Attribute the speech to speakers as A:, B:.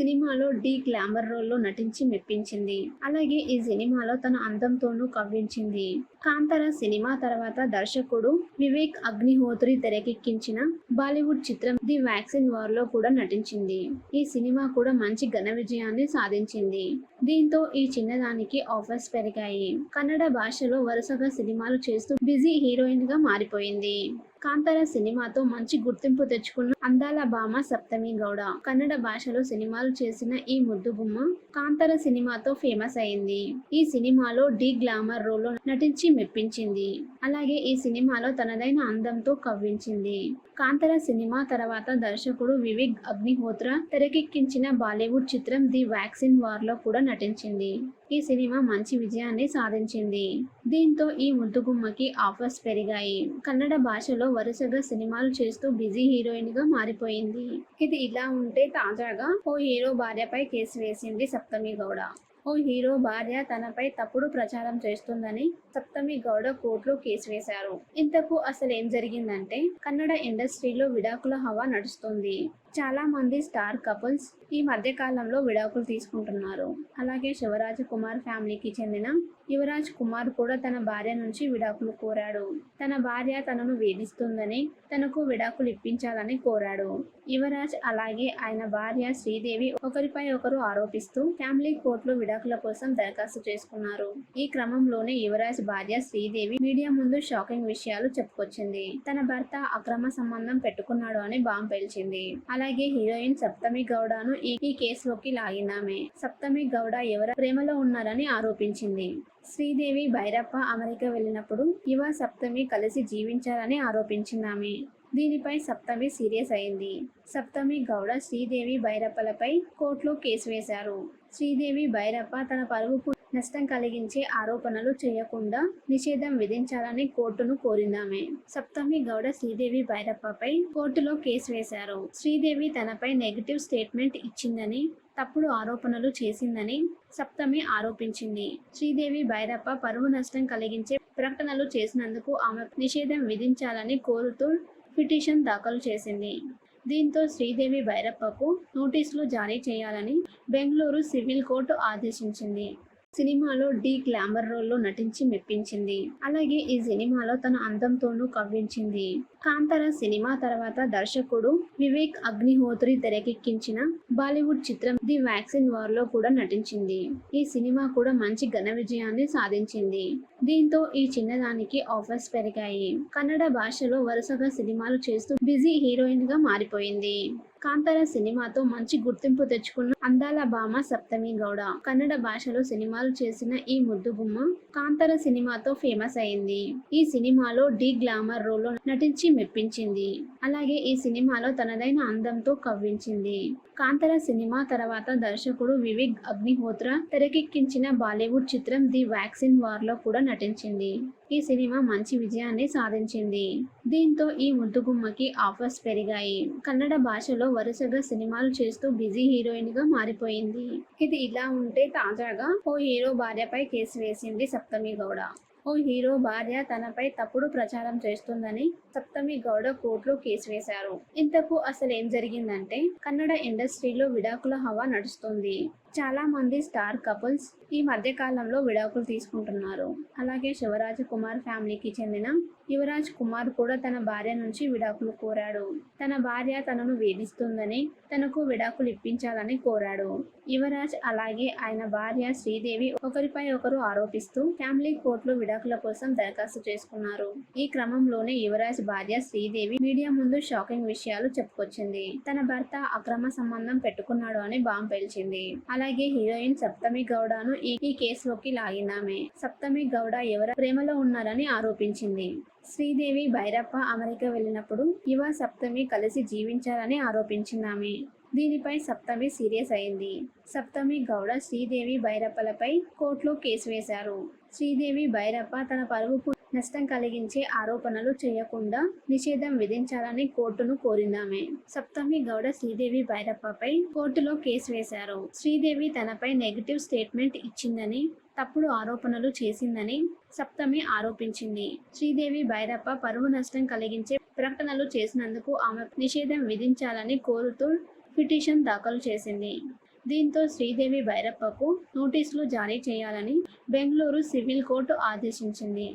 A: సినిమాలో D glamour రోల్లో నటించి మెప్పించింది. అలాగే ఈ సినిమాలో తన అందంతోనూ కవ్వించింది. కాంతార సినిమా తర్వాత దర్శకుడు వివేక్ అగ్నిహోత్రి తెరకెక్కించిన బాలీవుడ్ చిత్రం ది వ్యాక్సిన్ వార్లో కూడా నటించింది. ఈ సినిమా కూడా మంచి ఘన విజయాన్ని సాధించింది. దీంతో ఈ చిన్నదానికి ఆఫర్స్ పెరిగాయి. కన్నడ భాషలో వరుసగా సినిమాలు చేస్తూ బిజీ హీరోయిన్గా మారిపోయింది. కాంతార సినిమాతో మంచి గుర్తింపు తెచ్చుకున్న అందాల భామ సప్తమి గౌడ. కన్నడ భాషలో సినిమాలు చేసిన ఈ ముద్దు బొమ్మ కాంతార సినిమాతో ఫేమస్ అయింది. ఈ సినిమాలో డి గ్లామర్ రోల్లో నటించి మెప్పించింది. అలాగే ఈ సినిమాలో తనదైన అందంతో కవ్వించింది. కాంతార సినిమా తర్వాత దర్శకుడు వివేక్ అగ్నిహోత్ర తెరకెక్కించిన బాలీవుడ్ చిత్రం ది వ్యాక్సిన్ వార్లో కూడా నటించింది. ఈ సినిమా మంచి విజయాన్ని సాధించింది. దీంతో ఈ ముద్దుగుమ్మకి ఆఫర్స్ పెరిగాయి. కన్నడ భాషలో వరుసగా సినిమాలు చేస్తూ బిజీ హీరోయిన్గా మారిపోయింది. ఇది ఇలా ఉంటే తాజాగా ఓ హీరో భార్యపై కేసు వేసింది సప్తమి గౌడ. ఓ హీరో భార్య తనపై తప్పుడు ప్రచారం చేస్తుందని సప్తమి గౌడ కోర్టులో కేసు వేశారు. ఇంతకు అసలు ఏం జరిగిందంటే కన్నడ ఇండస్ట్రీలో విడాకుల హవా నడుస్తుంది. చాలా మంది స్టార్ కపుల్స్ ఈ మధ్య కాలంలో విడాకులు తీసుకుంటున్నారు. అలాగే శివరాజ్ కుమార్ ఫ్యామిలీకి చెందిన యువరాజ్ కుమార్ కూడా తన భార్య నుంచి విడాకులు కోరాడు. తన భార్య తనను వేధిస్తుందని తనకు విడాకులు ఇప్పించాలని కోరాడు. యువరాజ్ అలాగే ఆయన భార్య శ్రీదేవి ఒకరిపై ఒకరు ఆరోపిస్తూ ఫ్యామిలీ కోర్టులో విడాకుల కోసం దరఖాస్తు చేసుకున్నారు. ఈ క్రమంలోనే యువరాజ్ భార్య శ్రీదేవి మీడియా ముందు షాకింగ్ విషయాలు చెప్పుకొచ్చింది. తన భర్త అక్రమ సంబంధం పెట్టుకున్నాడు అని బాంబు పేల్చింది. అలాగే హీరోయిన్ సప్తమి గౌడను ఈ కేసులోకి లాగినామే సప్తమి గౌడ ఎవర ప్రేమలో ఉన్నారని ఆరోపించింది. శ్రీదేవి భైరప్ప అమెరికా వెళ్ళినప్పుడు యువ సప్తమి కలిసి జీవించారని ఆరోపించిందామె. దీనిపై సప్తమి సీరియస్ అయింది. సప్తమి గౌడ శ్రీదేవి భైరప్పలపై కోర్టులో కేసు వేశారు. శ్రీదేవి భైరప్ప తన పరువుకు నష్టం కలిగించే ఆరోపణలు చేయకుండా నిషేధం విధించాలని కోర్టును కోరిందామే. సప్తమి గౌడ శ్రీదేవి భైరప్పపై కోర్టులో కేసు వేశారు. శ్రీదేవి తనపై నెగిటివ్ స్టేట్మెంట్ ఇచ్చిందని తప్పుడు ఆరోపణలు చేసిందని సప్తమి ఆరోపించింది. శ్రీదేవి భైరప్ప పరువు నష్టం కలిగించే ప్రకటనలు చేసినందుకు ఆమె నిషేధం విధించాలని కోరుతూ పిటిషన్ దాఖలు చేసింది. దీంతో శ్రీదేవి భైరప్పకు నోటీసులు జారీ చేయాలని బెంగళూరు సివిల్ కోర్టు ఆదేశించింది. సినిమాలో డీ గ్లామర్ రోల్లో నటించి మెప్పించింది. అలాగే ఈ సినిమాలో తన అందంతోనూ కవ్వించింది. కాంతార సినిమా తర్వాత దర్శకుడు వివేక్ అగ్నిహోత్రి తెరకెక్కించిన బాలీవుడ్ చిత్రం ది వ్యాక్సిన్ వార్లో కూడా నటించింది. ఈ సినిమా కూడా మంచి ఘన విజయాన్ని సాధించింది. దీంతో ఈ చిన్నదానికి ఆఫర్స్ పెరిగాయి. కన్నడ భాషలో వరుసగా సినిమాలు చేస్తూ బిజీ హీరోయిన్గా మారిపోయింది. కాంతార సినిమాతో మంచి గుర్తింపు తెచ్చుకున్న అందాల భామ సప్తమి గౌడ. కన్నడ భాషలో సినిమాలు చేసిన ఈ ముద్దు బొమ్మ కాంతార సినిమాతో ఫేమస్ అయింది. ఈ సినిమాలో డి గ్లామర్ రోల్లో నటించి మెప్పించింది. అలాగే ఈ సినిమాలో తనదైన అందంతో కవ్వించింది. కాంతార సినిమా తర్వాత దర్శకుడు వివేక్ అగ్నిహోత్ర తెరకెక్కించిన బాలీవుడ్ చిత్రం ది వ్యాక్సిన్ వార్లో కూడా నటించింది. ఈ సినిమా మంచి విజయాన్ని సాధించింది. దీంతో ఈ ముద్దుగుమ్మకి ఆఫర్స్ పెరిగాయి. కన్నడ భాషలో వరుసగా సినిమాలు చేస్తూ బిజీ హీరోయిన్గా మారిపోయింది. ఇది ఇలా ఉంటే తాజాగా ఓ హీరో భార్యపై కేసు వేసింది సప్తమి గౌడ. ఓ హీరో భార్య తనపై తప్పుడు ప్రచారం చేస్తుందని సప్తమి గౌడ కోర్టులో కేసు వేశారు. ఇంతకు అసలు ఏం జరిగిందంటే కన్నడ ఇండస్ట్రీలో విడాకుల హవా నడుస్తుంది. చాలా మంది స్టార్ కపుల్స్ ఈ మధ్య కాలంలో విడాకులు తీసుకుంటున్నారు. అలాగే శివరాజ్ కుమార్ ఫ్యామిలీకి చెందిన యువరాజ్ కుమార్ కూడా తన భార్య నుంచి విడాకులు కోరాడు. తన భార్య తనను వేధిస్తుందని తనకు విడాకులు ఇప్పించాలని కోరాడు. యువరాజ్ అలాగే ఆయన భార్య శ్రీదేవి ఒకరిపై ఒకరు ఆరోపిస్తూ ఫ్యామిలీ కోర్టులో విడాకుల కోసం దరఖాస్తు చేసుకున్నారు. ఈ క్రమంలోనే యువరాజ్ భార్య శ్రీదేవి మీడియా ముందు షాకింగ్ విషయాలు చెప్పుకొచ్చింది. తన భర్త అక్రమ సంబంధం పెట్టుకున్నాడు అని బాంబు పేల్చింది. అలాగే హీరోయిన్ సప్తమి గౌడను ఈ కేసులోకి లాగినామే సప్తమి గౌడ ఎవర ప్రేమలో ఉన్నారని ఆరోపించింది. శ్రీదేవి భైరప్ప అమెరికా వెళ్ళినప్పుడు యువ సప్తమి కలిసి జీవించారని ఆరోపించిందామె. దీనిపై సప్తమి సీరియస్ అయింది. సప్తమి గౌడ శ్రీదేవి భైరప్పలపై కోర్టులో కేసు వేశారు. శ్రీదేవి భైరప్ప తన పరువు నష్టం కలిగించే ఆరోపణలు చేయకుండా నిషేధం విధించాలని కోర్టును కోరిందామె. సప్తమి గౌడ శ్రీదేవి భైరప్పపై కోర్టులో కేసు వేశారు. శ్రీదేవి తనపై నెగిటివ్ స్టేట్మెంట్ ఇచ్చిందని తప్పుడు ఆరోపణలు చేసిందని సప్తమి ఆరోపించింది. శ్రీదేవి భైరప్ప పరువు నష్టం కలిగించే ప్రకటనలు చేసినందుకు ఆమె నిషేధం విధించాలని కోరుతూ పిటిషన్ దాఖలు చేసింది. దీంతో శ్రీదేవి భైరప్పకు నోటీసులు జారీ చేయాలని బెంగళూరు సివిల్ కోర్టు ఆదేశించింది.